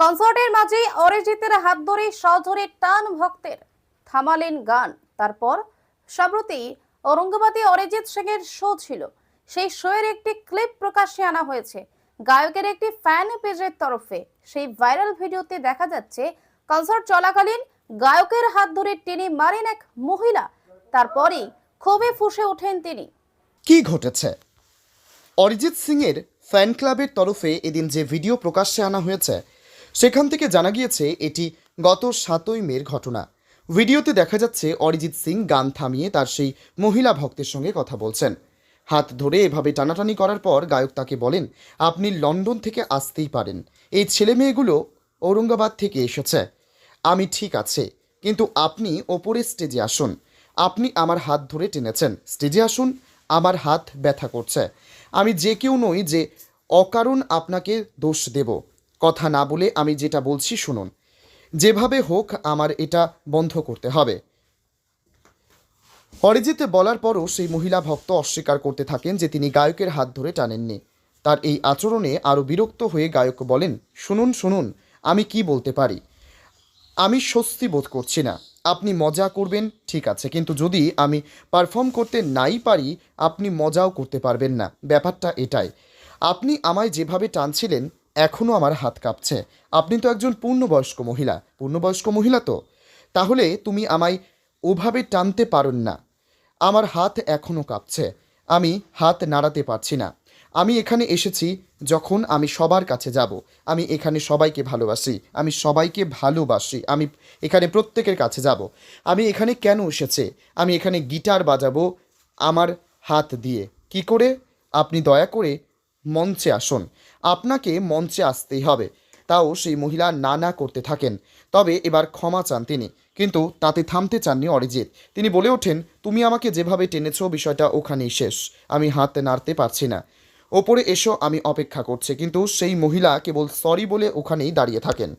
কনসার্টের মাঝে অরিজিতের হাত ধরে সজোরে টান ভক্তের থামালেন গান। তারপর সম্প্রতি ঔরঙ্গাবাদে অরিজিৎ সিং এর শো ছিল। সেই শো এর একটি ক্লিপ প্রকাশ্যে আনা হয়েছে। গায়কের একটি ফ্যান পেজের তরফে সেই ভাইরাল ভিডিওতে দেখা যাচ্ছে কনসার্ট চলাকালীন গায়কের হাত ধরে টেনে মারেন এক মহিলা। তারপরেই ক্ষোভে ফুঁসে ওঠেন তিনি। কি ঘটেছে? অরিজিৎ সিংয়ের ফ্যান ক্লাবের তরফে এদিন যে ভিডিও প্রকাশ্যে আনা হয়েছে সেখান থেকে জানা গিয়েছে, এটি গত সাতই মের ঘটনা। ভিডিওতে দেখা যাচ্ছে, অরিজিৎ সিং গান থামিয়ে তার সেই মহিলা ভক্তের সঙ্গে কথা বলছেন। হাত ধরে এভাবে টানাটানি করার পর গায়ক তাকে বলেন, আপনি লন্ডন থেকে আসতেই পারেন। এই ছেলে মেয়েগুলো ঔরঙ্গাবাদ থেকে এসেছে। আমি ঠিক আছে, কিন্তু আপনি ওপরে স্টেজে আসুন। আপনি আমার হাত ধরে টেনেছেন। স্টেজে আসুন, আমার হাত ব্যথা করছে। আমি যে কেউ নই যে অকারণ আপনাকে দোষ দেব। কথা না বলে আমি যেটা বলছি শুনুন। যেভাবে হোক আমার এটা বন্ধ করতে হবে। অরিজিতে বলার পরও সেই মহিলা ভক্ত অস্বীকার করতে থাকেন যে তিনি গায়কের হাত ধরে টানেননি। তার এই আচরণে আরও বিরক্ত হয়ে গায়ক বলেন, শুনুন শুনুন, আমি কি বলতে পারি? আমি স্বস্তি বোধ করছি না। আপনি মজা করবেন, ঠিক আছে, কিন্তু যদি আমি পারফর্ম করতে নাই পারি, আপনি মজাও করতে পারবেন না। ব্যাপারটা এটাই। আপনি আমায় যেভাবে টানছিলেন এখনও আমার হাত কাঁপছে। আপনি তো একজন পূর্ণবয়স্ক মহিলা। পূর্ণবয়স্ক মহিলা তো? তাহলে তুমি আমায় ওভাবে টানতে পারেন না। আমার হাত এখনও কাঁপছে। আমি হাত নাড়াতে পারছি না। আমি এখানে এসেছি যখন আমি সবার কাছে যাব। আমি এখানে সবাইকে ভালোবাসি। আমি সবাইকে ভালোবাসি। আমি এখানে প্রত্যেকের কাছে যাব। আমি এখানে কেন এসেছে? আমি এখানে গিটার বাজাবো আমার হাত দিয়ে। কি করে? আপনি দয়া করে মঞ্চে আসুন। আপনাকে মঞ্চে আসতেই হবে। তাও সেই মহিলা না না করতে থাকেন। তবে এবার ক্ষমা চান তিনি। কিন্তু তাতে থামতে চাননি অরিজিৎ। তিনি বলে ওঠেন, তুমি আমাকে যেভাবে টেনেছ, বিষয়টা ওখানেই শেষ। আমি হাত নাড়তে পারছি না। ওপরে এসো, আমি অপেক্ষা করছি। কিন্তু সেই মহিলা কেবল সরি বলে ওখানেই দাঁড়িয়ে থাকেন।